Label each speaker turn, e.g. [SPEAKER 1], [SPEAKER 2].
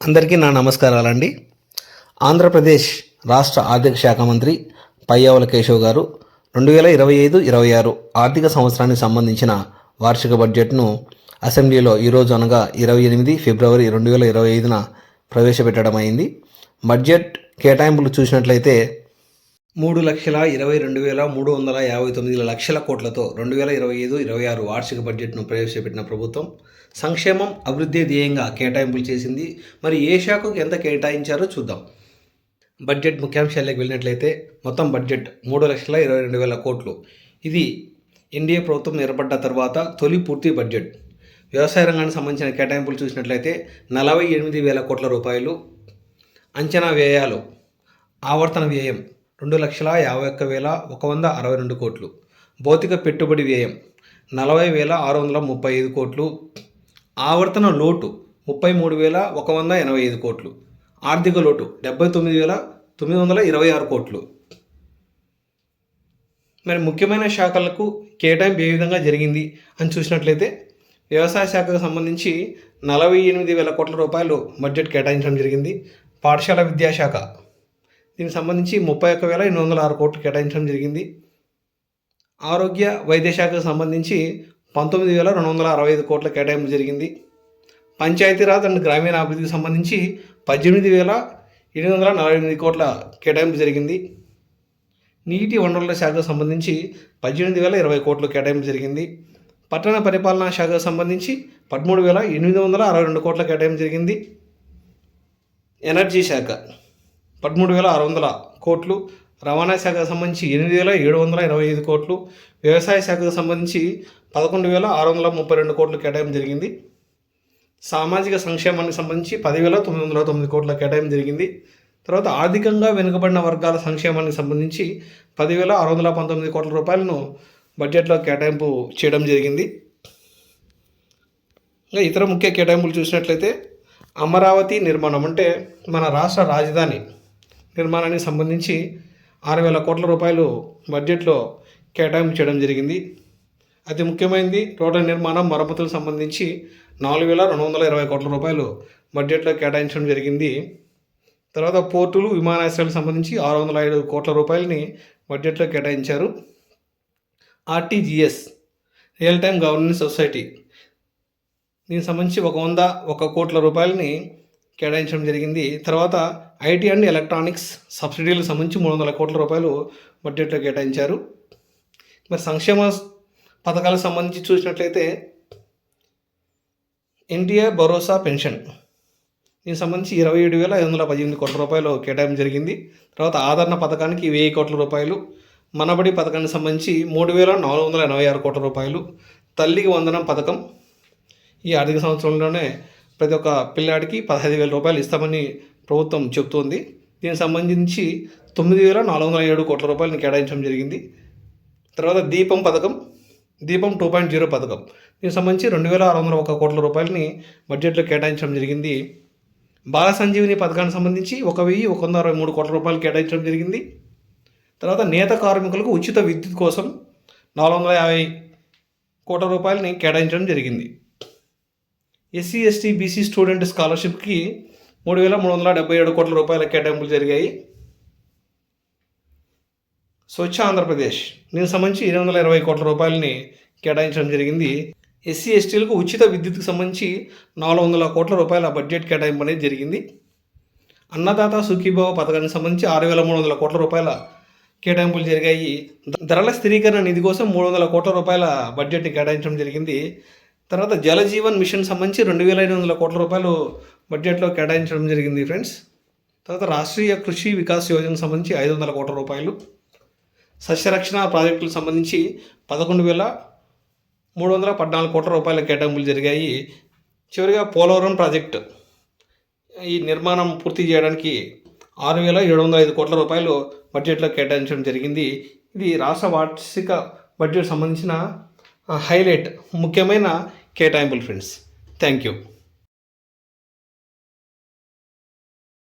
[SPEAKER 1] అందరికీ నా నమస్కారాలండి. ఆంధ్రప్రదేశ్ రాష్ట్ర ఆర్థిక శాఖ మంత్రి పయ్యావుల కేశవ్ గారు రెండు వేల ఇరవై ఐదు ఇరవై ఆరు ఆర్థిక సంవత్సరానికి సంబంధించిన వార్షిక బడ్జెట్ను అసెంబ్లీలో ఈరోజు అనగా ఇరవై ఎనిమిది ఫిబ్రవరి రెండు వేల ఇరవై ఐదున ప్రవేశపెట్టడం అయింది బడ్జెట్ కేటాయింపులు చూసినట్లయితే మూడు లక్షల ఇరవై రెండు వేల మూడు వందల యాభై తొమ్మిది లక్షల కోట్లతో రెండు వేల ఇరవై ఐదు ఇరవై ఆరు వార్షిక బడ్జెట్ను ప్రవేశపెట్టిన ప్రభుత్వం సంక్షేమం అభివృద్ధి ధ్యేయంగా కేటాయింపులు చేసింది. మరి ఏ శాఖకు ఎంత కేటాయించారో చూద్దాం. బడ్జెట్ ముఖ్యాంశాలకు వెళ్ళినట్లయితే మొత్తం బడ్జెట్ మూడు లక్షల ఇరవై రెండు వేల కోట్లు. ఇది ఎన్డీఏ ప్రభుత్వం ఏర్పడ్డ తర్వాత తొలి పూర్తి బడ్జెట్. వ్యవసాయ రంగానికి సంబంధించిన కేటాయింపులు చూసినట్లయితే నలభై ఎనిమిది వేల కోట్ల రూపాయలు అంచనా వ్యయాలు ఆవర్తన వ్యయం రెండు లక్షల యాభై ఒక్క వేల ఒక వంద అరవై రెండు కోట్లు. భౌతిక పెట్టుబడి వ్యయం నలభై వేల ఆరు వందల ముప్పై ఐదు కోట్లు. ఆవర్తన లోటు ముప్పై మూడు వేల ఒక వంద ఎనభై ఐదు కోట్లు. ఆర్థిక లోటు డెబ్బై తొమ్మిది వేల తొమ్మిది వందల ఇరవై ఆరు కోట్లు. మరి ముఖ్యమైన శాఖలకు కేటాయింపు ఏ విధంగా జరిగింది అని చూసినట్లయితే వ్యవసాయ శాఖకు సంబంధించి నలభై ఎనిమిది వేల కోట్ల రూపాయలు బడ్జెట్ కేటాయించడం జరిగింది. పాఠశాల విద్యాశాఖ. దీనికి సంబంధించి ముప్పై ఒక్క వేల ఎనిమిది వందల ఆరు కోట్లు కేటాయించడం జరిగింది. ఆరోగ్య వైద్య శాఖకు సంబంధించి పంతొమ్మిది వేల రెండు వందల అరవై ఐదు కోట్ల కేటాయింపు జరిగింది. పంచాయతీరాజ్ అండ్ గ్రామీణాభివృద్ధికి సంబంధించి పద్దెనిమిది వేల ఎనిమిది వందల నలభై ఎనిమిది కోట్ల కేటాయింపు జరిగింది. నీటి వనరుల శాఖకు సంబంధించి పద్దెనిమిది వేల ఇరవై కోట్లు కేటాయింపు జరిగింది. పట్టణ పరిపాలనా శాఖకు సంబంధించి పదమూడు వేల ఎనిమిది వందల అరవై రెండు కోట్ల కేటాయింపు జరిగింది. ఎనర్జీ శాఖ. పదమూడు వేల ఆరు వందల కోట్లు రవాణా శాఖకు సంబంధించి ఎనిమిది వేల ఏడు వందల ఇరవై ఐదు కోట్లు వ్యవసాయ శాఖకు సంబంధించి పదకొండు వేల ఆరు వందల ముప్పై రెండు కోట్లు కేటాయం జరిగింది. సామాజిక సంక్షేమానికి సంబంధించి పదివేల తొమ్మిది వందల తొమ్మిది కోట్ల కేటాయం జరిగింది. తర్వాత ఆర్థికంగా వెనుకబడిన వర్గాల సంక్షేమానికి సంబంధించి పదివేల ఆరు వందల పంతొమ్మిది కోట్ల రూపాయలను బడ్జెట్లో కేటాయింపు చేయడం జరిగింది. ఇంకా ఇతర ముఖ్య కేటాయింపులు చూసినట్లయితే అమరావతి నిర్మాణం అంటే మన రాష్ట్ర రాజధాని నిర్మాణానికి సంబంధించి ఆరు వేల కోట్ల రూపాయలు బడ్జెట్లో కేటాయింపు చేయడం జరిగింది. అతి ముఖ్యమైనది రోడ్ల నిర్మాణం మరమ్మతులకు సంబంధించి నాలుగు వేల రెండు వందల ఇరవై కోట్ల రూపాయలు బడ్జెట్లో కేటాయించడం జరిగింది. తర్వాత పోర్టులు విమానాశ్రయాలకు సంబంధించి ఆరు వందల ఐదు కోట్ల రూపాయలని బడ్జెట్లో కేటాయించారు. RTGS real time governance society దీనికి సంబంధించి ఒక వంద ఒక కోట్ల రూపాయలని కేటాయించడం జరిగింది. తర్వాత ఐటీ అండ్ ఎలక్ట్రానిక్స్ సబ్సిడీలకు సంబంధించి మూడు వందల కోట్ల రూపాయలు బడ్జెట్లో కేటాయించారు. మరి సంక్షేమ పథకాలకు సంబంధించి చూసినట్లయితే ఎన్టీఆర్ భరోసా పెన్షన్. దీనికి సంబంధించి ఇరవై ఏడు వేల ఐదు వందల పద్దెనిమిది కోట్ల రూపాయలు కేటాయింపు జరిగింది. తర్వాత ఆదరణ పథకానికి వెయ్యి కోట్ల రూపాయలు మనబడి పథకానికి సంబంధించి మూడు వేల నాలుగు వందల ఎనభై ఆరు కోట్ల రూపాయలు తల్లికి వందనం పథకం. ఈ ఆర్థిక సంవత్సరంలోనే ప్రతి ఒక్క పిల్లాడికి పదహైదు వేల రూపాయలు ఇస్తామని ప్రభుత్వం చెబుతోంది దీనికి సంబంధించి తొమ్మిది వేల నాలుగు వందల ఏడు కోట్ల రూపాయలను కేటాయించడం జరిగింది. తర్వాత దీపం పథకం దీపం టూ పాయింట్ జీరో పథకం. దీనికి సంబంధించి రెండు వేల ఆరు వందల ఒక కోట్ల రూపాయలని బడ్జెట్లో కేటాయించడం జరిగింది. బాల సంజీవిని పథకానికి సంబంధించి ఒక వెయ్యి ఒక వంద అరవై మూడు కోట్ల రూపాయలు కేటాయించడం జరిగింది. తర్వాత నేత కార్మికులకు ఉచిత విద్యుత్ కోసం నాలుగు వందల యాభై కోట్ల రూపాయలని కేటాయించడం జరిగింది. ఎస్సీ ఎస్టీ బీసీ స్టూడెంట్ స్కాలర్షిప్కి మూడు వేల మూడు వందల డెబ్బై ఏడు కోట్ల రూపాయల కేటాయింపులు జరిగాయి. స్వచ్ఛ ఆంధ్రప్రదేశ్. దీనికి సంబంధించి ఎనిమిది వందల ఇరవై కోట్ల రూపాయలని కేటాయించడం జరిగింది. ఎస్సీ ఎస్టీలకు ఉచిత విద్యుత్కు సంబంధించి నాలుగు వందల కోట్ల రూపాయల బడ్జెట్ కేటాయింపు అనేది జరిగింది. అన్నదాత సుఖీభావ పథకానికి సంబంధించి ఆరు వేల మూడు వందల కోట్ల రూపాయల కేటాయింపులు జరిగాయి. ధరల స్థిరీకరణ నిధి కోసం మూడు వందల కోట్ల రూపాయల బడ్జెట్ని కేటాయించడం జరిగింది. తర్వాత జలజీవన్ మిషన్ సంబంధించి రెండు వేల ఐదు వందల కోట్ల రూపాయలు బడ్జెట్లో కేటాయించడం జరిగింది ఫ్రెండ్స్ తర్వాత రాష్ట్రీయ కృషి వికాస్ యోజనకు సంబంధించి ఐదు వందల కోట్ల రూపాయలు. సస్యరక్షణ ప్రాజెక్టులకు సంబంధించి పదకొండు వేల మూడు వందల పద్నాలుగు కోట్ల రూపాయల కేటాయింపులు జరిగాయి. చివరిగా పోలవరం ప్రాజెక్టు. ఈ నిర్మాణం పూర్తి చేయడానికి ఆరు వేల ఏడు వందల ఐదు కోట్ల రూపాయలు బడ్జెట్లో కేటాయించడం జరిగింది. ఇది రాష్ట్ర వార్షిక బడ్జెట్ సంబంధించిన హైలైట్. ముఖ్యమైన కేటాయింపులు ఫ్రెండ్స్ థ్యాంక్ యూ